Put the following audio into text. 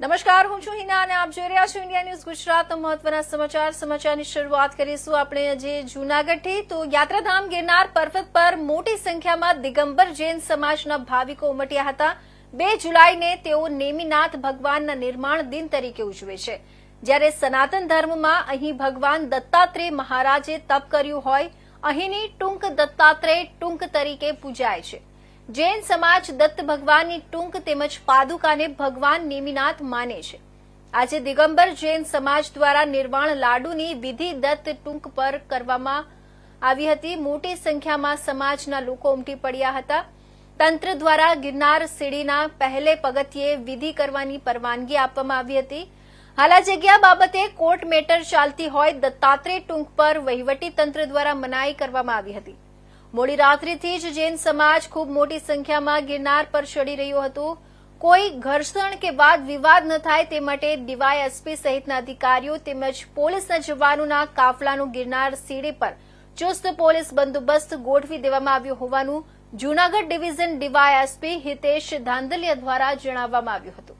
નમસ્કાર, હું છું હિના અને આપ જોઈ રહ્યા છો ઇન્ડિયા ન્યૂઝ ગુજરાતના મહત્વના સમાચાર, સમાચારની શરૂઆત કરીશું આપણે જે જૂનાગઢથી. તો યાત્રાધામ ગિરનાર પર્વત પર મોટી સંખ્યામાં દિગંબર જૈન સમાજના ભાવિકો ઉમટ્યા હતા. બે જુલાઈને તેઓ નેમિનાથ ભગવાનના નિર્માણ દિન તરીકે ઉજવે છે. જ્યારે સનાતન ધર્મમાં અહીં ભગવાન દત્તાત્રેય મહારાજે તપ કર્યું હોય, અહીંની ટૂંક દત્તાત્રેય ટૂંક તરીકે પૂજાય છે. જૈન સમાજ દત્ત ભગવાનની ટૂંક તેમજ પાદુકાને ભગવાન નેમિનાથ માને છે. આજે દિગંબર જૈન સમાજ દ્વારા નિર્વાણ લાડુની વિધિ દત્ત ટૂંક પર કરવામાં આવી હતી. મોટી સંખ્યામાં સમાજના લોકો ઉમટી પડ્યા હતા. તંત્ર દ્વારા ગિરનાર સીડીના પહેલે પગથિયે વિધિ કરવાની પરવાનગી આપવામાં આવી હતી. હાલ આ જગ્યા બાબતે કોર્ટ મેટર ચાલતી હોય દત્તાત્રેય ટૂંક પર વહીવટી તંત્ર દ્વારા મનાઈ કરવામાં આવી હતી. મોડી રાત્રિથી જ જૈન સમાજ ખૂબ મોટી સંખ્યામાં ગિરનાર પર ચડી રહ્યો હતો. કોઈ ઘર્ષણ કે વાદ વિવાદ ન થાય તે માટે ડીવાય એસપી સહિતના અધિકારીઓ તેમજ પોલીસના જવાનોના કાફલાનું ગિરનાર સીડી પર ચુસ્ત પોલીસ બંદોબસ્ત ગોઠવી દેવામાં આવ્યો હોવાનું Junagadh division DY SP Hitesh Dhandhaliya દ્વારા જણાવવામાં આવ્યું હતું.